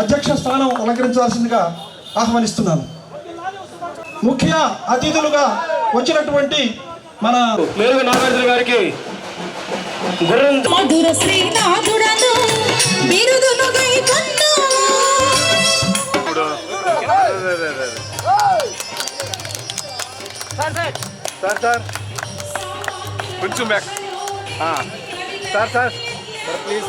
అధ్యక్ష స్థానం అలంకరించాల్సిందిగా ఆహ్వానిస్తున్నాను. ముఖ్య అతిథులుగా వచ్చినటువంటి మన నాగార్జున గారికి గుర్రం మధుర శ్రీనాథుడను బిరుదును గైకొన్ను సార్ సార్. కొంచెం back sir sir. Sir please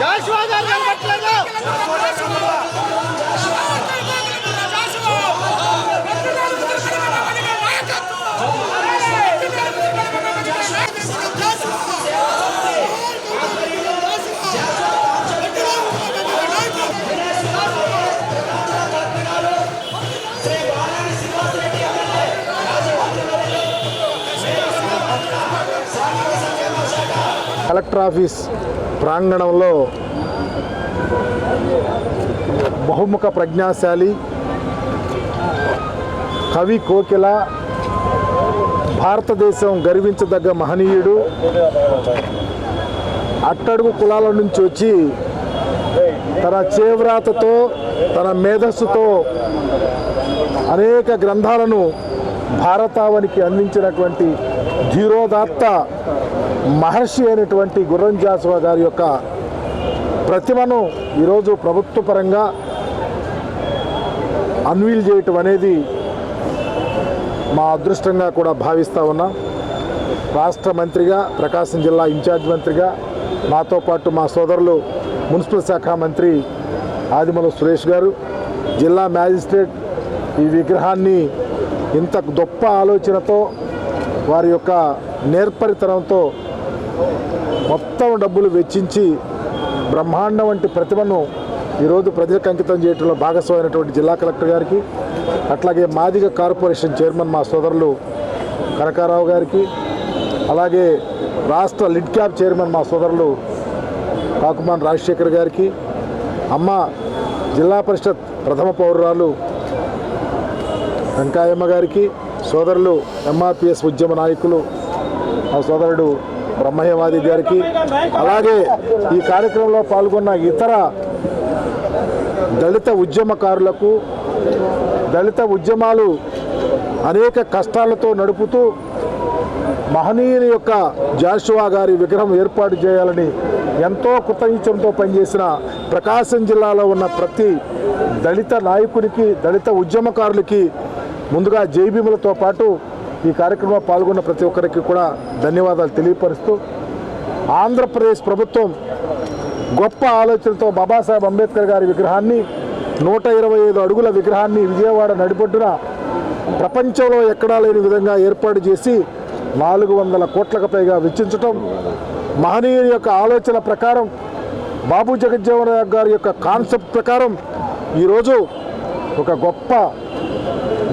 Jashuva garu collector office ప్రాంగణంలో బహుముఖ ప్రజ్ఞాశాలి కవి కోకిల భారతదేశం గర్వించదగ్గ మహనీయుడు. అట్టడుగు కులాల నుంచి వచ్చి తన చేవ్రాతతో తన మేధస్సుతో అనేక గ్రంథాలను భారతావనికి అందించినటువంటి ధీరోదాత్త మహర్షి అయినటువంటి గుర్రం జాసవ గారి యొక్క ప్రతిమను ఈరోజు ప్రభుత్వ పరంగా అన్వీల్ చేయటం అనేది మా అదృష్టంగా కూడా భావిస్తూ ఉన్నాం. రాష్ట్ర మంత్రిగా ప్రకాశం జిల్లా ఇన్ఛార్జ్ మంత్రిగా నాతో పాటు మా సోదరులు మున్సిపల్ శాఖ మంత్రి ఆదిమల సురేష్ గారు జిల్లా మ్యాజిస్ట్రేట్ ఈ విగ్రహాన్ని ఇంత గొప్ప ఆలోచనతో వారి యొక్క నేర్పరితనంతో మొత్తం డబ్బులు వెచ్చించి బ్రహ్మాండం వంటి ప్రతిభను ఈరోజు ప్రజలకు అంకితం చేయడంలో భాగస్వామైనటువంటి జిల్లా కలెక్టర్ గారికి అట్లాగే మాదిగ కార్పొరేషన్ చైర్మన్ మా సోదరులు కనకారావు గారికి అలాగే రాష్ట్ర లిడ్ క్యాబ్ చైర్మన్ మా సోదరులు కాకుమాన్ రాజశేఖర్ గారికి అమ్మ జిల్లా పరిషత్ ప్రథమ పౌరురాలు వెంకాయమ్మ గారికి సోదరులు ఎంఆర్పిఎస్ ఉద్యమ నాయకులు మా సోదరుడు బ్రహ్మయ్యవాది గారికి అలాగే ఈ కార్యక్రమంలో పాల్గొన్న ఇతర దళిత ఉద్యమకారులకు దళిత ఉద్యమాలు అనేక కష్టాలతో నడుపుతూ మహనీయుని యొక్క జాషువా గారి విగ్రహం ఏర్పాటు చేయాలని ఎంతో కృతజ్ఞతంతో పనిచేసిన ప్రకాశం జిల్లాలో ఉన్న ప్రతి దళిత నాయకుడికి దళిత ఉద్యమకారులకి ముందుగా జైభీములతో పాటు ఈ కార్యక్రమంలో పాల్గొన్న ప్రతి ఒక్కరికి కూడా ధన్యవాదాలు తెలియపరుస్తూ ఆంధ్రప్రదేశ్ ప్రభుత్వం గొప్ప ఆలోచనతో బాబాసాహెబ్ అంబేద్కర్ గారి విగ్రహాన్ని నూట ఇరవై ఐదు అడుగుల విగ్రహాన్ని విజయవాడ నడిపొడ్డున ప్రపంచంలో ఎక్కడా లేని విధంగా ఏర్పాటు చేసి నాలుగు వందల కోట్లకు పైగా వెచ్చించటం మహనీయుని యొక్క ఆలోచన ప్రకారం బాబు జగజ్జీవన్ గారి యొక్క కాన్సెప్ట్ ప్రకారం ఈరోజు ఒక గొప్ప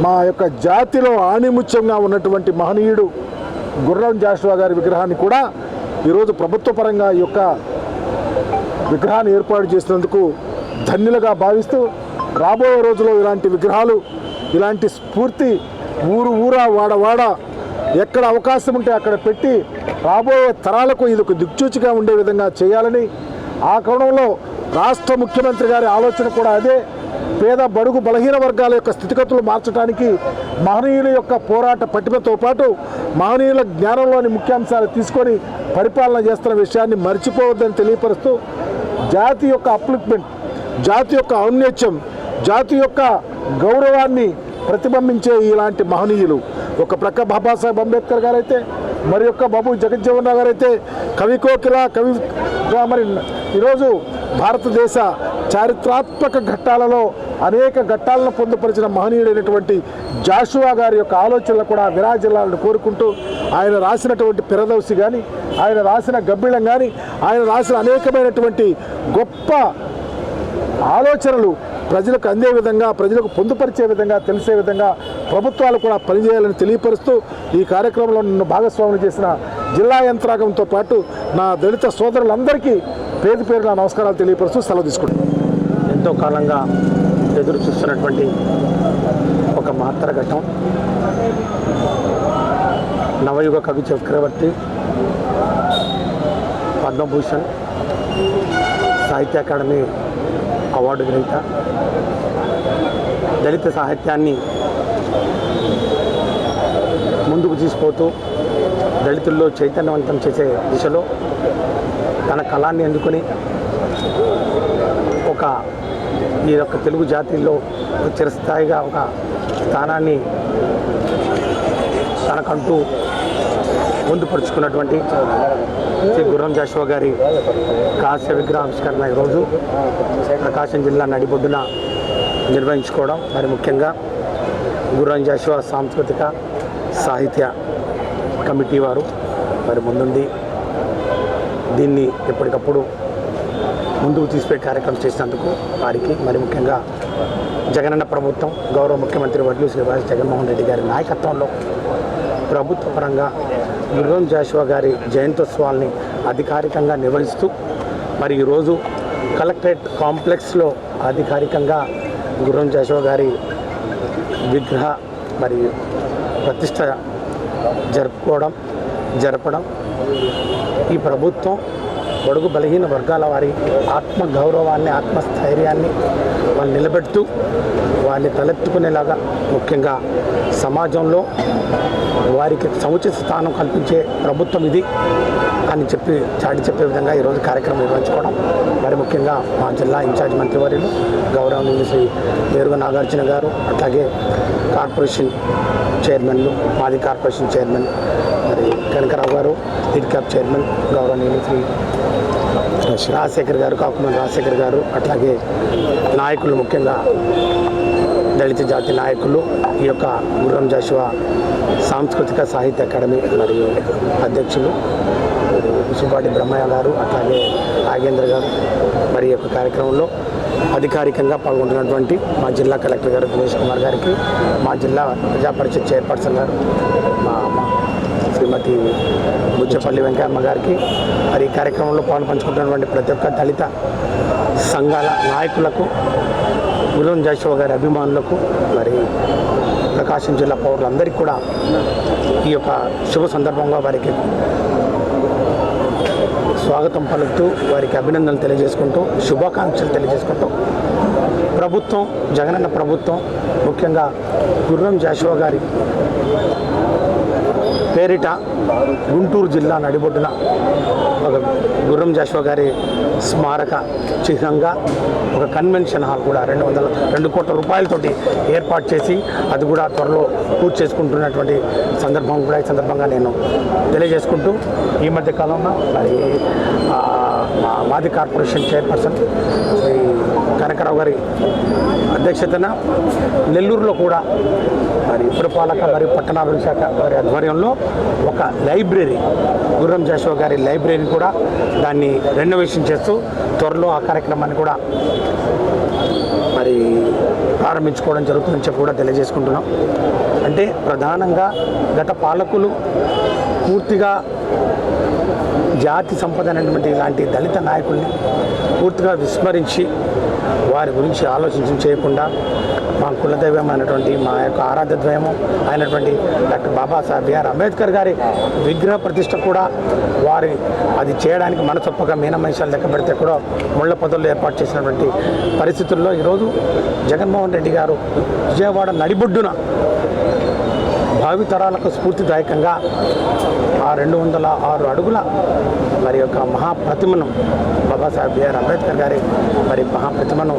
మా యొక్క జాతిలో ఆణిముత్యంగా ఉన్నటువంటి మహనీయుడు గుర్రం జాషువా గారి విగ్రహాన్ని కూడా ఈరోజు ప్రభుత్వ పరంగా ఈ యొక్క విగ్రహాన్ని ఏర్పాటు చేసినందుకు ధన్యులుగా భావిస్తూ రాబోయే రోజుల్లో ఇలాంటి విగ్రహాలు ఇలాంటి స్ఫూర్తి ఊరు ఊరా వాడవాడ ఎక్కడ అవకాశం ఉంటే అక్కడ పెట్టి రాబోయే తరాలకు ఇది ఒక దిక్చూచిగా ఉండే విధంగా చేయాలని ఆ క్రమంలో రాష్ట్ర ముఖ్యమంత్రి గారి ఆలోచన కూడా అదే. పేద బడుగు బలహీన వర్గాల యొక్క స్థితిగతులు మార్చడానికి మహనీయుల యొక్క పోరాట పటిమతో పాటు మహనీయుల జ్ఞానంలోని ముఖ్యాంశాలు తీసుకొని పరిపాలన చేస్తున్న విషయాన్ని మర్చిపోవద్దని తెలియపరుస్తూ జాతి యొక్క అప్లిప్మెంట్ జాతి యొక్క ఔన్నత్యం జాతి యొక్క గౌరవాన్ని ప్రతిబింబించే ఇలాంటి మహనీయులు. ఒక ప్రక్క బాబాసాహెబ్ అంబేద్కర్ గారైతే మరి యొక్క బాబు జగజ్జీవన్ రావు గారైతే కవి కోకిల కవి మరి ఈరోజు భారతదేశ చారిత్రాత్మక ఘట్టాలలో అనేక ఘట్టాలను పొందుపరిచిన మహనీయుడైనటువంటి జాషువా గారి యొక్క ఆలోచనలు కూడా విరాజిల్లాలని కోరుకుంటూ ఆయన రాసినటువంటి పిరదౌసి కానీ ఆయన రాసిన గబ్బిళం కానీ ఆయన రాసిన అనేకమైనటువంటి గొప్ప ఆలోచనలు ప్రజలకు అందే విధంగా ప్రజలకు పొందుపరిచే విధంగా తెలిసే విధంగా ప్రభుత్వాలు కూడా పనిచేయాలని తెలియపరుస్తూ ఈ కార్యక్రమంలో నన్ను భాగస్వాములు చేసిన జిల్లా యంత్రాంగంతో పాటు నా దళిత సోదరులందరికీ పేరు పేరున నమస్కారాలు తెలియపరుస్తూ సెలవు తీసుకుంటాను ఎంతో కాలంగా ఎదురు చూస్తున్నటువంటి ఒక మహత్తర ఘట్టం నవయుగ కవి చక్రవర్తి పద్మభూషణ్ సాహిత్య అకాడమీ అవార్డు గ్రహీత. దళిత సాహిత్యాన్ని ముందుకు తీసుకుపోతూ దళితుల్లో చైతన్యవంతం చేసే దిశలో తన కళాన్ని అందుకొని ఒక ఈ యొక్క తెలుగు జాతిలో చిరస్థాయిగా ఒక స్థానాన్ని తనకంటూ పొందుపరుచుకున్నటువంటి శ్రీ గుర్రం జాషువా గారి కాస్య విగ్రహావిష్కరణ ఈరోజు ప్రకాశం జిల్లా నడిబొడ్డున నిర్వహించుకోవడం. మరి ముఖ్యంగా గుర్రం జాషువా సాంస్కృతిక సాహిత్య కమిటీ వారు. మరి ముందుండి దీన్ని ఎప్పటికప్పుడు ముందుకు తీసుకుపోయే కార్యక్రమం చేసినందుకు వారికి మరి ముఖ్యంగా జగనన్న ప్రభుత్వం గౌరవ ముఖ్యమంత్రి వర్యులు శ్రీవాస్ జగన్మోహన్ రెడ్డి గారి నాయకత్వంలో ప్రభుత్వ పరంగా గుర్రం జాషువా గారి జయంతోత్సవాల్ని అధికారికంగా నిర్వహిస్తూ మరి ఈరోజు కలెక్టరేట్ కాంప్లెక్స్లో అధికారికంగా గుర్రం జాషువా గారి విగ్రహ మరి ప్రతిష్ట జరుపుకోవడం జరపడం ఈ ప్రభుత్వం బడుగు బలహీన వర్గాల వారి ఆత్మ గౌరవాన్ని ఆత్మస్థైర్యాన్ని వాళ్ళు నిలబెడుతూ వారిని తలెత్తుకునేలాగా ముఖ్యంగా సమాజంలో వారికి సముచిత స్థానం కల్పించే ప్రభుత్వం ఇది అని చెప్పి చాటి చెప్పే విధంగా ఈరోజు కార్యక్రమం నిర్వహించుకోవడం. మరి ముఖ్యంగా మా జిల్లా ఇన్ఛార్జ్ మంత్రివర్యులు గౌరవనీయులు శ్రీ నేరుగా నాగార్జున గారు అట్లాగే కార్పొరేషన్ చైర్మన్లు మాది corporation chairman Lidcap chairman గౌరవనీయులు శ్రీ రాజశేఖర్. గారు కాకుమన్ రాజశేఖర్ గారు అట్లాగే నాయకులు ముఖ్యంగా దళిత జాతి నాయకులు ఈ యొక్క గుర్రం జాషువా సాంస్కృతిక సాహిత్య అకాడమీ మరియు అధ్యక్షులు సుబ్బాటి బ్రహ్మయ్య గారు అట్లాగే నాగేంద్ర గారు మరి యొక్క కార్యక్రమంలో అధికారికంగా పాల్గొంటున్నటువంటి మా జిల్లా కలెక్టర్ గారు దినేష్ కుమార్ గారికి మా జిల్లా ప్రజా పరిషత్ చైర్పర్సన్ గారు మా శ్రీమతి బుచ్చపల్లి వెంకయ్యమ్మ గారికి మరి ఈ కార్యక్రమంలో పాలు పంచుకుంటున్నటువంటి ప్రతి ఒక్క దళిత సంఘాల నాయకులకు గులం జాషువా గారి అభిమానులకు మరి ప్రకాశం జిల్లా పౌరులందరికీ కూడా ఈ యొక్క శుభ సందర్భంగా వారికి స్వాగతం పలుకుతూ వారికి అభినందనలు తెలియజేసుకుంటూ శుభాకాంక్షలు తెలియజేసుకుంటూ ప్రభుత్వం జగనన్న ప్రభుత్వం ముఖ్యంగా గుర్రం జాషువా గారి పేరిట గుంటూరు జిల్లా నడిబొడ్డున ఒక గుర్రం జాషువా గారి స్మారక చిహ్నంగా ఒక కన్వెన్షన్ హాల్ కూడా రెండు వందల రెండు కోట్ల రూపాయలతోటి ఏర్పాటు చేసి అది కూడా త్వరలో పూర్తి చేసుకుంటున్నటువంటి సందర్భం కూడా ఈ సందర్భంగా నేను తెలియజేసుకుంటూ ఈ మధ్య కాలంలో మరి మా మాది కార్పొరేషన్ చైర్పర్సన్ శ్రీ కనకరావు గారి అధ్యక్షతన నెల్లూరులో కూడా మరి పురపాలక మరియు పట్టణాభివృద్ధి శాఖ వారి ఆధ్వర్యంలో ఒక లైబ్రరీ గుర్రం జాషువా గారి లైబ్రరీ కూడా దాన్ని రెనోవేషన్ చేస్తూ త్వరలో ఆ కార్యక్రమాన్ని కూడా మరి ప్రారంభించుకోవడం జరుగుతుందని చెప్పి కూడా తెలియజేసుకుంటున్నాం. అంటే ప్రధానంగా గత పాలకులు పూర్తిగా జాతి సంపద అనేటువంటి ఇలాంటి దళిత నాయకుల్ని పూర్తిగా విస్మరించి వారి గురించి ఆలోచించడం చేయకుండా మా కులదైవం అయినటువంటి మా యొక్క ఆరాధ్యద్వయము అయినటువంటి డాక్టర్ బాబాసాహెబ్ బిఆర్ అంబేద్కర్ గారి విగ్రహ ప్రతిష్ట కూడా వారి అది చేయడానికి మనసొప్పగా మీనమహిషాలు లెక్క పెడితే కూడా ముళ్ళ పొదల్లో ఏర్పాటు చేసినటువంటి పరిస్థితుల్లో ఈరోజు జగన్మోహన్ రెడ్డి గారు విజయవాడ నడిబొడ్డున భావితరాలకు స్ఫూర్తిదాయకంగా ఆ రెండు వందల ఆరు అడుగుల మరి యొక్క మహాప్రతిమను బాబాసాహెబ్ బిఆర్ అంబేద్కర్ గారి మరి మహాప్రతిమను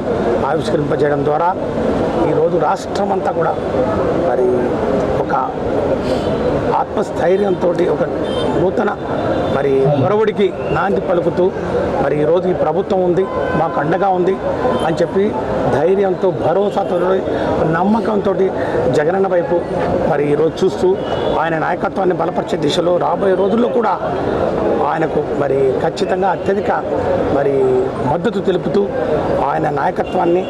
ఆవిష్కరింపజేయడం ద్వారా ఈరోజు రాష్ట్రం అంతా కూడా మరి ఆత్మస్థైర్యంతో ఒక నూతన మరి మరొకడికి నాంది పలుకుతూ మరి ఈరోజు ఈ ప్రభుత్వం ఉంది మాకు అండగా ఉంది అని చెప్పి ధైర్యంతో భరోసాతో నమ్మకంతో జగనన్న వైపు మరి ఈరోజు చూస్తూ ఆయన నాయకత్వాన్ని బలపరిచే దిశలో రాబోయే రోజుల్లో కూడా ఆయనకు మరి ఖచ్చితంగా అత్యధిక మరి మద్దతు తెలుపుతూ ఆయన నాయకత్వాన్ని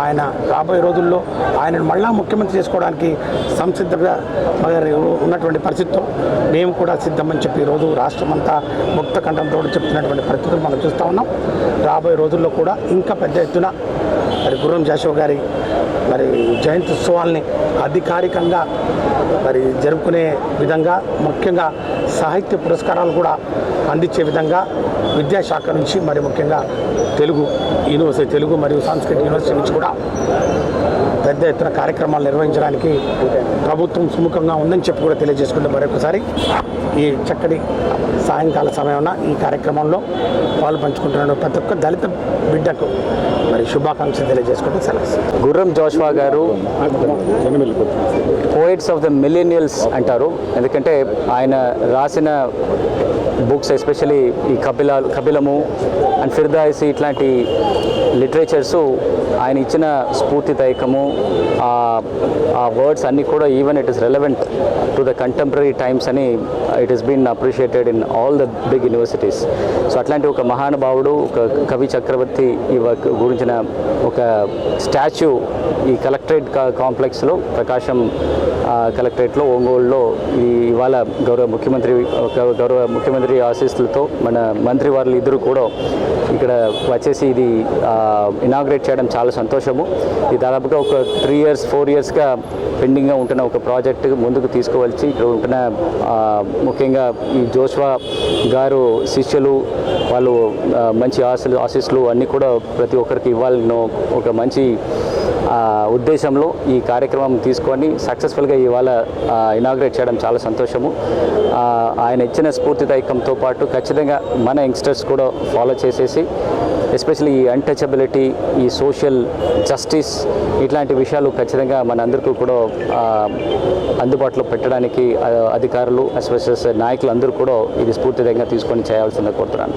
ఆయన రాబోయే రోజుల్లో ఆయనను మళ్ళా ముఖ్యమంత్రి చేసుకోవడానికి సంసిద్ధంగా ఉన్నటువంటి పరిస్థితితో మేము కూడా సిద్ధమని చెప్పి ఈరోజు రాష్ట్రం అంతా ముక్త కంఠంతో చెప్తున్నటువంటి పరిస్థితులు మనం చూస్తూ ఉన్నాం. రాబోయే రోజుల్లో కూడా ఇంకా పెద్ద ఎత్తున మరి గుర్రం జాషవ్ గారి మరి జయంతి ఉత్సవాల్ని అధికారికంగా మరి జరుపుకునే విధంగా ముఖ్యంగా సాహిత్య పురస్కారాలు కూడా అందించే విధంగా విద్యాశాఖ నుంచి మరి ముఖ్యంగా తెలుగు యూనివర్సిటీ తెలుగు మరియు సాంస్కృతిక యూనివర్సిటీ నుంచి కూడా పెద్ద ఎత్తున కార్యక్రమాలు నిర్వహించడానికి ప్రభుత్వం సుముఖంగా ఉందని చెప్పి కూడా తెలియజేసుకుంటే మరొకసారి ఈ చక్కటి సాయంకాల సమయంలో ఈ కార్యక్రమంలో పాలు పంచుకుంటున్న ప్రతి ఒక్క దళిత బిడ్డకు మరి శుభాకాంక్షలు తెలియజేసుకుంటూ సెలవు. గుర్రం జోష్వా గారు పోయిట్స్ ఆఫ్ ద మిలీనియల్స్ అంటారు. ఎందుకంటే ఆయన రాసిన బుక్స్ ఎస్పెషలీ ఈ కపిల కపిలము అండ్ ఫిర్దాయిసి ఇట్లాంటి లిటరేచర్స్ ఆయన ఇచ్చిన స్ఫూర్తిదాయకము ఆ- ఆ వర్డ్స్ అన్నీ కూడా even it is relevant to the contemporary times అని it is been appreciated in all the big universities so అట్లాంటి ఒక మహానుభావుడు ఒక కవి చక్రవర్తి ఈ వర్క్ గురించిన ఒక స్టాచ్యూ ఈ కలెక్టరేట్ కాంప్లెక్స్లో ప్రకాశం కలెక్టరేట్లో ఒంగోలులో ఈ ఇవాళ గౌరవ ముఖ్యమంత్రి గౌరవ ముఖ్యమంత్రి ఆశీస్సులతో మన మంత్రి వారు ఇద్దరు కూడా ఇక్కడ వచ్చేసి ఇది ఇనాగ్రేట్ చేయడం చాలా సంతోషము. ఇది దాదాపుగా ఒక త్రీ ఇయర్స్ ఫోర్ ఇయర్స్గా పెండింగ్గా ఉంటున్న ఒక ప్రాజెక్ట్ ముందుకు తీసుకువచ్చి ఇక్కడ ఉంటున్న ముఖ్యంగా ఈ జోష్వా గారు శిష్యులు వాళ్ళు మంచి ఆశలు ఆశీస్సులు అన్నీ కూడా ప్రతి ఒక్కరికి ఇవ్వాలని ఒక మంచి ఉద్దేశంలో ఈ కార్యక్రమం తీసుకొని సక్సెస్ఫుల్గా ఇవాళ ఇనాగ్రేట్ చేయడం చాలా సంతోషము. ఆయన ఇచ్చిన స్ఫూర్తిదాయకంతో పాటు ఖచ్చితంగా మన యంగ్స్టర్స్ కూడా ఫాలో చేసేసి ఎస్పెషల్లీ ఈ అన్టచబిలిటీ ఈ సోషల్ జస్టిస్ ఇట్లాంటి విషయాలు ఖచ్చితంగా మనందరికీ కూడా అందుబాటులో పెట్టడానికి అధికారులు ఎస్పెషల్ నాయకులు అందరూ కూడా ఇది స్ఫూర్తిదంగా తీసుకొని చేయాల్సిందే కోరుతున్నాను.